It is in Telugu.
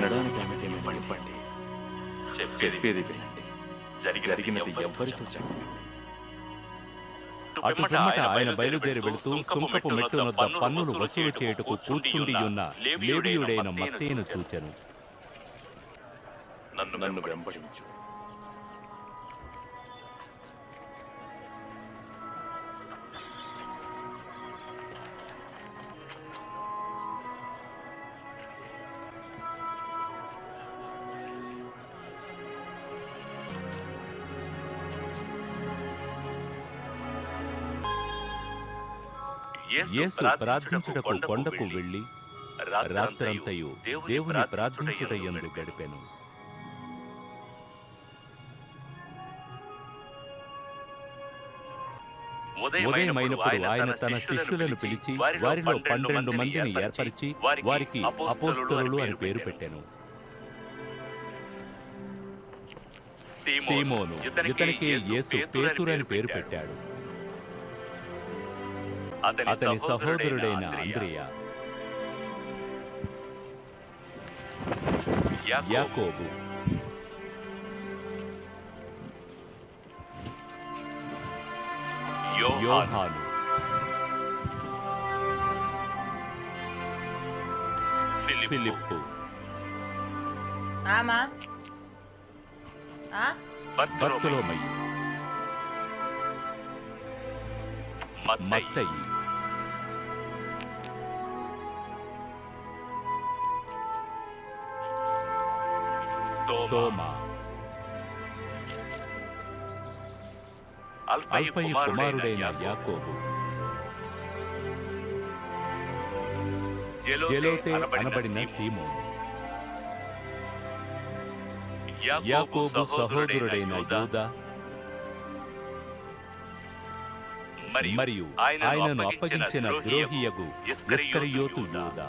వినడానికి ఇవ్వండి చెప్పేది వినండి. జరిగినది ఎవరితో చెప్పండి అటు పిమ్మట ఆయన బయలుదేరి వెళుతూ సుంకపు మెట్టునొద్ద పన్నులు వసూలు చేయుటకు కూర్చుండి ఉన్న లేడియుడైన మత్తేను చూచెను. నన్ను వెంబడించు. యేసు ప్రార్థించుటకు కొండకు వెళ్ళి రాత్రంతయు దేవుని ప్రార్థించుట యందు గడిపెను. ఉదయమైనప్పుడు ఆయన తన శిష్యులను పిలిచి వారిలో పన్నెండు మందిని ఏర్పరిచి వారికి అపోస్తలులు అని పేరు పెట్టాను. సీమోను ఇతనికి యేసు పేతురు అని పేరు పెట్టాడు. అతని సహోదరుడైన అంద్రియ యాకోబు. యోహాను. ఫిలిప్పు. ఆమా? ఆ? మత్తయి. తోమా. అల్ఫయి కుమారుడైన యాకోబు. జెలోతే అనబడిన సీమోను. యాకోబు సహోదరుడైన యూదా. మరియు ఆయనను అప్పగించిన ద్రోహియగు ఇస్కరియోతు యూదా.